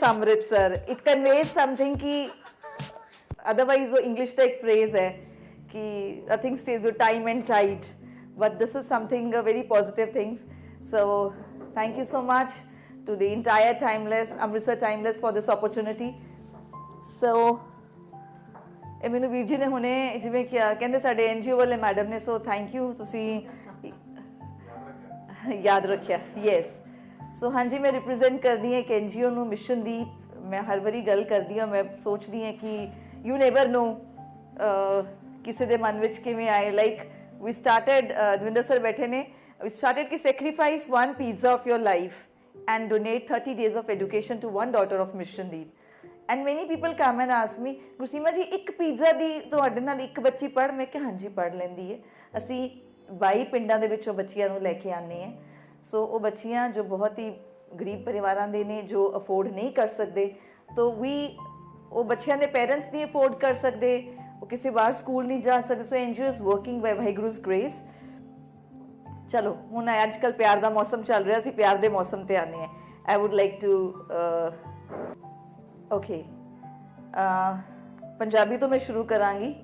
yes amritsar it conveys something ki otherwise wo english ka ek phrase hai ki nothing stays with time and tide but this is something uh, very positive things so thank you so much to the entire timeless amritsar timeless for this opportunity so ਇਹ ਮੈਨੂੰ ਵੀਰ ਜੀ ਨੇ ਹੁਣੇ ਜਿਵੇਂ ਕਿ ਕਹਿੰਦੇ ਸਾਡੇ NGO ਵਾਲੇ ਮੈਡਮ ਨੇ ਸੋ ਥੈਂਕ ਯੂ ਤੁਸੀਂ ਯਾਦ ਰੱਖਿਆ ਯੈਸ ਸੋ ਹਾਂਜੀ ਮੈਂ ਰਿਪਰੈਜ਼ੈਂਟ ਕਰਦੀ ਹਾਂ ਇੱਕ ਐਨਜੀਓ ਨੂੰ ਮਿਸ਼ਨ ਦੀ ਮੈਂ ਹਰ ਵਾਰੀ ਗੱਲ ਕਰਦੀ ਹਾਂ ਮੈਂ ਸੋਚਦੀ ਹਾਂ ਕਿ ਯੂ ਨੇਵਰ ਨੋ ਕਿਸੇ ਦੇ ਮਨ ਵਿੱਚ ਕਿਵੇਂ ਆਏ like we started Davinder sir ਬੈਠੇ ਨੇ ਵੀ ਸਟਾਰਟਡ ਕਿ sacrifice one pizza of your life and donate 30 days of education to one daughter of Missiondeep and many people come and ask me Gursima ji ਇੱਕ pizza ਦੀ ਤੁਹਾਡੇ ਨਾਲ ਇੱਕ ਬੱਚੀ ਪੜ ਮੈਂ ਕਿਹਾ ਹਾਂਜੀ ਪੜ ਲੈਂਦੀ ਹੈ ਅਸੀਂ 22 ਪਿੰਡਾਂ ਦੇ ਵਿੱਚੋਂ ਬੱਚੀਆਂ ਨੂੰ ਲੈ ਕੇ ਆਨੇ ਆ ਸੋ ਉਹ ਬੱਚੀਆਂ ਜੋ ਬਹੁਤ ਹੀ ਗਰੀਬ ਪਰਿਵਾਰਾਂ ਦੇ ਨੇ, ਜੋ ਅਫੋਰਡ ਨਹੀਂ ਕਰ ਸਕਦੇ, ਤੋ ਵੀ ਉਹ ਬੱਚਿਆਂ ਦੇ ਪੇਰੈਂਟਸ ਨਹੀਂ ਅਫੋਰਡ ਕਰ ਸਕਦੇ, ਉਹ ਕਿਸੇ ਬਾਹਰ ਸਕੂਲ ਨਹੀਂ ਜਾ ਸਕਦੇ so NGO is working by Waheguru's grace ਚਲੋ, ਹੁਣ ਅੱਜ ਕੱਲ ਪਿਆਰ ਦਾ ਮੌਸਮ ਚੱਲ ਰਿਹਾ ਸੀ, ਪਿਆਰ ਦੇ ਮੌਸਮ ਤੇ ਆਨੇ ਆ I would like to okay Punjabi ਤੋਂ ਮੈਂ ਸ਼ੁਰੂ ਕਰਾਂਗੀ।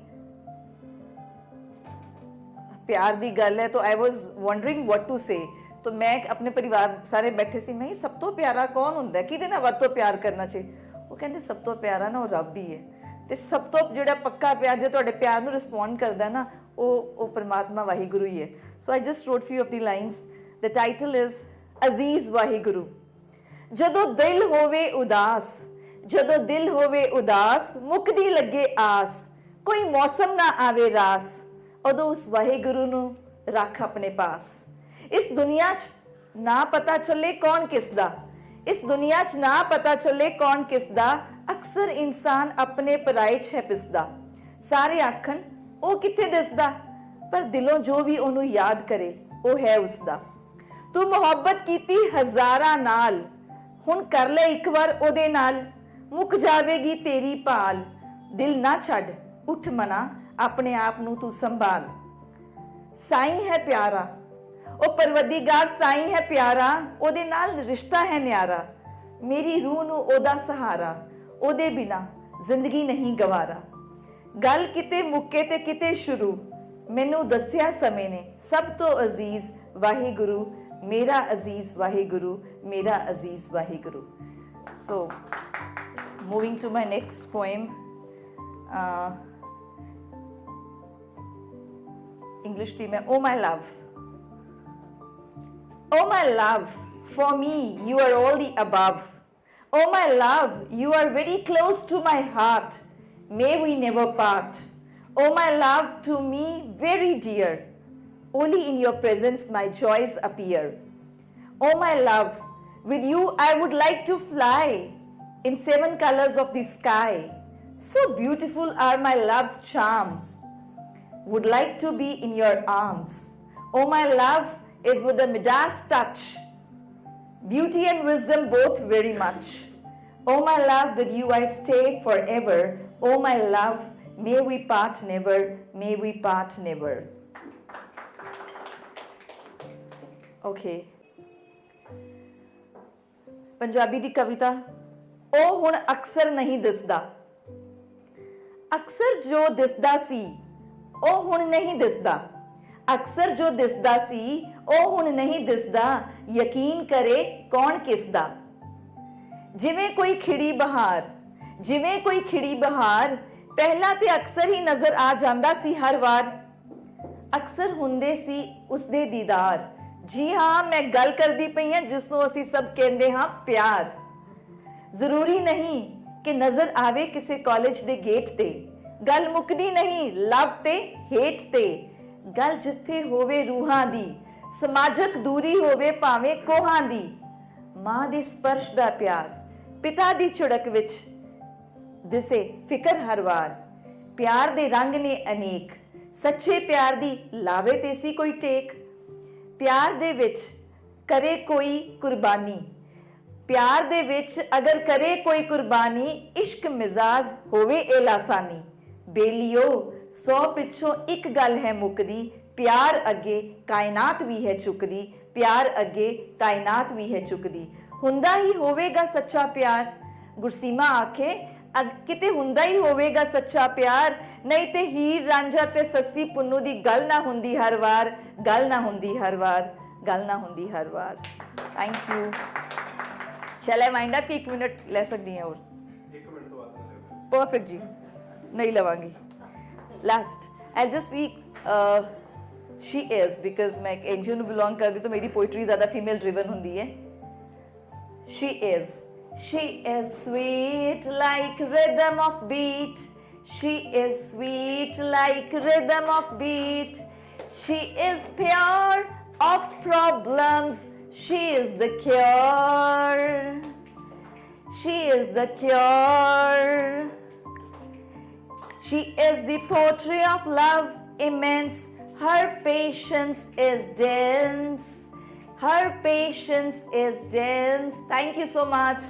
ਪਿਆਰ ਦੀ ਗੱਲ ਹੈ, ਤਾਂ ਆਈ ਵਾਸ ਵੰਡਰਿੰਗ ਵਾਟ ਟੂ ਸੇ ਤਾਂ ਮੈਂ ਆਪਣੇ ਪਰਿਵਾਰ ਸਾਰੇ ਬੈਠੇ ਸੀ ਮੈਂ ਸਭ ਤੋਂ ਪਿਆਰਾ ਕੌਣ ਹੁੰਦਾ ਕਿਹਦੇ ਨਾਲ ਵੱਧ ਤੋਂ ਪਿਆਰ ਕਰਨਾ ਚਾਹੀਦਾ ਉਹ ਕਹਿੰਦੇ ਸਭ ਤੋਂ ਪਿਆਰਾ ਨਾ ਉਹ ਰੱਬ ਹੀ ਹੈ ਤੇ ਸਭ ਤੋਂ ਜਿਹੜਾ ਪੱਕਾ ਪਿਆਰ ਜੇ ਤੁਹਾਡੇ ਪਿਆਰ ਨੂੰ ਰਿਸਪੌਂਡ ਕਰਦਾ ਨਾ ਉਹ ਉਹ ਪਰਮਾਤਮਾ ਵਾਹਿਗੁਰੂ ਹੀ ਹੈ so I just wrote few of the lines the title is ਅਜ਼ੀਜ਼ ਵਾਹਿਗੁਰੂ ਜਦੋਂ ਦਿਲ ਹੋਵੇ ਉਦਾਸ ਜਦੋਂ ਦਿਲ ਹੋਵੇ ਉਦਾਸ ਮੁੱਕਦੀ ਲੱਗੇ ਆਸ ਕੋਈ ਮੌਸਮ ਨਾ ਆਵੇ ਰਾਸ ਉਦੋਂ ਉਸ ਵਾਹਿਗੁਰੂ ਨੂੰ ਰੱਖ ਆਪਣੇ ਪਾਸ ਇਸ ਦੁਨੀਆ 'ਚ ਨਾ ਪਤਾ ਚੱਲੇ ਕੌਣ ਕਿਸ ਦਾ ਇਸ ਦੁਨੀਆ 'ਚ ਨਾ ਪਤਾ ਚੱਲੇ ਕੌਣ ਕਿਸ ਦਾ ਅਕਸਰ ਇਨਸਾਨ ਆਪਣੇ ਪਰਾਏ 'ਚ ਹੈ ਪਿਸਦਾ। ਸਾਰੇ ਆਖਣ, ਉਹ ਕਿੱਥੇ ਦਿਸਦਾ? ਪਰ ਦਿਲੋਂ ਜੋ ਵੀ ਉਹਨੂੰ ਯਾਦ ਕਰੇ, ਉਹ ਹੈ ਉਸਦਾ। ਤੂੰ ਮੁਹੱਬਤ ਕੀਤੀ ਹਜ਼ਾਰਾਂ ਨਾਲ, ਹੁਣ ਕਰ ਲੈ ਇੱਕ ਵਾਰ ਉਹਦੇ ਨਾਲ। ਮੁੱਕ ਜਾਵੇਗੀ ਤੇਰੀ ਭਾਲ। ਦਿਲ ਨਾ ਛੱਡ, ਉੱਠ ਮਨਾ, ਆਪਣੇ ਆਪ ਨੂੰ ਤੂੰ ਸੰਭਾਲ। ਸਾਈਂ ਹੈ ਪਿਆਰਾ। ਉਹ ਪਰਵਦੀਗਾਰ ਸਾਈਂ ਹੈ ਪਿਆਰਾ, ਉਹਦੇ ਨਾਲ ਰਿਸ਼ਤਾ ਹੈ ਨਿਆਰਾ। ਮੇਰੀ ਰੂਹ ਨੂੰ ਉਹਦਾ ਸਹਾਰਾ, ਉਹਦੇ ਬਿਨਾ ਜ਼ਿੰਦਗੀ ਨਹੀਂ ਗਵਾਰਾ। ਗੱਲ ਕਿਤੇ ਮੁੱਕੇ ਤੇ ਕਿਤੇ ਸ਼ੁਰੂ, ਮੈਨੂੰ ਦੱਸਿਆ ਸਮੇਂ ਨੇ, ਸਭ ਤੋਂ ਅਜ਼ੀਜ਼ ਵਾਹਿਗੁਰੂ, ਮੇਰਾ ਅਜ਼ੀਜ਼ ਵਾਹਿਗੁਰੂ, ਮੇਰਾ ਅਜ਼ੀਜ਼ Waheguru. So moving to my next poem English ਦੀ ਮੈਂ ਓ my love Oh, my love, for me, you are all the above. Oh, my love, you are very close to my heart. May we never part. Oh, my love, to me, very dear. Only in your presence my joys appear. Oh, my love, with you I would like to fly in seven colors of the sky. So beautiful are my love's charms would like to be in your arms. Oh, my love is with the Midas touch. Beauty and wisdom both very much. Oh, my love, with you I stay forever. Oh, my love, may we part never, may we part never. Okay. Punjabi ਦੀ ਕਵਿਤਾ ਉਹ ਹੁਣ ਅਕਸਰ ਨਹੀਂ ਦਿਸਦਾ ਅਕਸਰ ਜੋ ਦਿਸਦਾ ਸੀ ਉਹ ਹੁਣ ਨਹੀਂ ਦਿਸਦਾ ਅਕਸਰ ਜੋ ਦਿਸਦਾ ਸੀ ਉਹ ਹੁਣ ਨਹੀਂ ਦਿਸਦਾ। ਯਕੀਨ ਕਰੇ ਕੌਣ ਕਿਸ ਦਾ ਜਿਵੇਂ ਕੋਈ ਖਿੜੀ ਬਹਾਰ, ਜਿਵੇਂ ਕੋਈ ਖਿੜੀ ਬਹਾਰ, ਪਹਿਲਾਂ ਤੇ ਅਕਸਰ ਹੀ ਨਜ਼ਰ ਆ ਜਾਂਦਾ ਸੀ ਹਰ ਵਾਰ। ਅਕਸਰ ਹੁੰਦੇ ਸੀ ਉਸਦੇ ਦੀਦਾਰ, ਜੀ ਹਾਂ, ਮੈਂ ਗੱਲ ਕਰਦੀ ਪਈ ਹਾਂ, ਜਿਸ ਨੂੰ ਅਸੀਂ ਸਭ ਕਹਿੰਦੇ ਹਾਂ ਪਿਆਰ। ਜ਼ਰੂਰੀ ਨਹੀਂ ਕਿ ਨਜ਼ਰ ਆਵੇ ਕਿਸੇ ਕਾਲਜ ਦੇ ਗੇਟ ਤੇ। ਗੱਲ ਮੁੱਕਦੀ ਨਹੀਂ ਲਵ ਤੇ ਹੇਟ ਤੇ। ਗੱਲ ਜਿੱਥੇ ਹੋਵੇ ਰੂਹਾਂ ਦੀ ਸਮਾਜਿਕ ਦੂਰੀ ਹੋਵੇ ਭਾਵੇਂ ਕੋਹਾਂ ਦੀ। ਮਾਂ ਦੇ ਸਪਰਸ਼ ਦਾ ਪਿਆਰ, ਪਿਤਾ ਦੀ ਝੜਕ ਵਿੱਚ ਦਿਸੇ ਫਿਕਰ ਹਰ ਵਾਰ। ਪਿਆਰ ਦੇ ਰੰਗ ਨੇ ਅਨੇਕ, ਸੱਚੇ ਪਿਆਰ ਦੀ ਲਾਵੇ ਤੇ ਸੀ ਕੋਈ ਟੇਕ। ਪਿਆਰ ਦੇ ਵਿੱਚ ਕਰੇ ਕੋਈ ਕੁਰਬਾਨੀ। ਪਿਆਰ ਦੇ ਵਿੱਚ ਅਗਰ ਕਰੇ ਕੋਈ ਕੁਰਬਾਨੀ, ਇਸ਼ਕ ਮਿਜ਼ਾਜ ਹੋਵੇ ਇਹ ਲਾਸਾਨੀ। ਬੇਲੀਓ, ਸੌ ਪਿੱਛੋਂ ਇੱਕ ਗੱਲ ਹੈ ਮੁੱਕਦੀ ਪਿਆਰ ਅੱਗੇ ਕਾਇਨਾਤ ਵੀ ਹੈ ਚੁੱਕਦੀ ਪਿਆਰ ਅੱਗੇ ਕਾਇਨਾਤ ਵੀ ਹੈ ਚੁੱਕਦੀ। ਹੁੰਦਾ ਹੀ ਹੋਵੇਗਾ ਸੱਚਾ ਪਿਆਰ। ਗੁਰਸੀਮਾ ਆਖੇ ਅਗ ਕਿਤੇ ਹੁੰਦਾ ਹੀ ਹੋਵੇਗਾ ਸੱਚਾ ਪਿਆਰ ਨਹੀਂ ਤੇ ਹੀਰ ਰਾਂਝਾ ਤੇ ਸੱਸੀ ਪੁੰਨੂ ਦੀ ਗੱਲ ਨਾ ਹੁੰਦੀ ਹਰ ਵਾਰ ਗੱਲ ਨਾ ਹੁੰਦੀ ਹਰ ਵਾਰ ਗੱਲ ਨਾ ਹੁੰਦੀ ਹਰ ਵਾਰ। ਥੈਂਕ ਯੂ ਚਲੇ ਮਾਈਂਡਾ ਕਿ 1 ਮਿੰਟ ਲੈ ਸਕਦੀ ਹਾਂ ਹੋਰ? ਇੱਕ ਮਿੰਟ ਤੋਂ ਬਾਅਦ ਪਰਫੈਕਟ ਜੀ। ਨਹੀਂ ਲਵਾਂਗੀ। Last I just speak she is because ਮੈਂ ਇੱਕ ਐਨਜੀਓ ਨੂੰ ਬਿਲੋਂਗ ਕਰਦੀ ਤਾਂ ਮੇਰੀ ਪੋਇਟਰੀ ਜ਼ਿਆਦਾ ਫੀਮੇਲ ਡਰਿਵਨ ਹੁੰਦੀ ਹੈ she is she is sweet like rhythm of beat she is sweet like rhythm of beat she is pure of problems she is the cure she is the cure She is the poetry of love, immense Her patience is dense. Her patience is dense. Thank you so much.